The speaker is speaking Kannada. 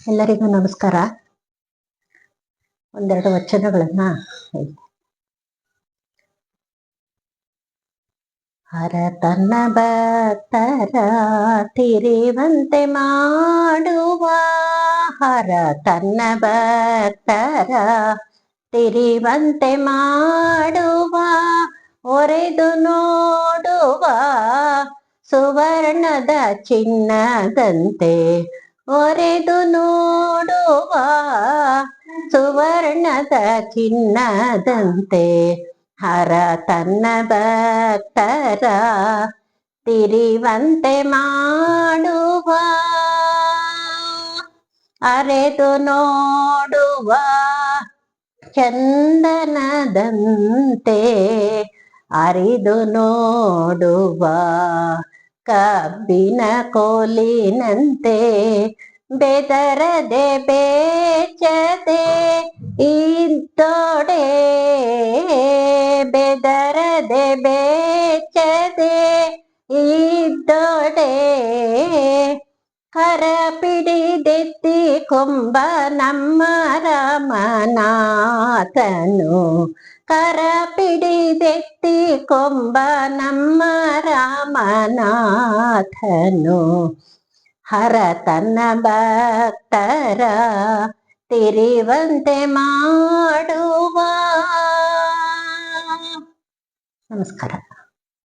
ಎಲ್ಲರಿಗೂ ನಮಸ್ಕಾರ ಒಂದೆರಡು ವಚನಗಳನ್ನ. ಹರ ತನ್ನ ಭಕ್ತರ ತಿರಿವಂತೆ ಮಾಡುವ, ಹರ ತನ್ನ ಭಕ್ತರ ತಿರಿವಂತೆ ಮಾಡುವ, ಒರೆದು ನೋಡುವ ಸುವರ್ಣದ ಚಿನ್ನದಂತೆ ಒರೆದು ನೋಡುವ ಸುವರ್ಣದ ಚಿನ್ನದಂತೆ ಹರ ತನ್ನ ಭಕ್ತರ ತಿರಿವಂತೆ ಮಾಡುವ ಅರೆದು ನೋಡುವ ಚಂದನದಂತೆ ಅರಿದು ನೋಡುವ ಕಬ್ಬಿನ ಕೋಲಿನಂತೆ ಬೆದರದೆ ಬೇಚದೆ ಇದ್ದೊಡೆ ಬೆದರದೆ ಬೇಚದೆ ಇದ್ದೊಡೆ ಕರ ಪಿಡಿದೆತ್ತಿ ಕೊಂಬ ನಮ್ಮ ರಾಮನಾಥನು ಕರ ಪಿಡಿದೆತ್ತಿ ಕೊಂಬ ನಮ್ಮ ರಾಮನಾಥನು. ಹರ ತನ್ನ ಭಕ್ತರ ತಿರಿವಂತೆ ಮಾಡುವ. ನಮಸ್ಕಾರ.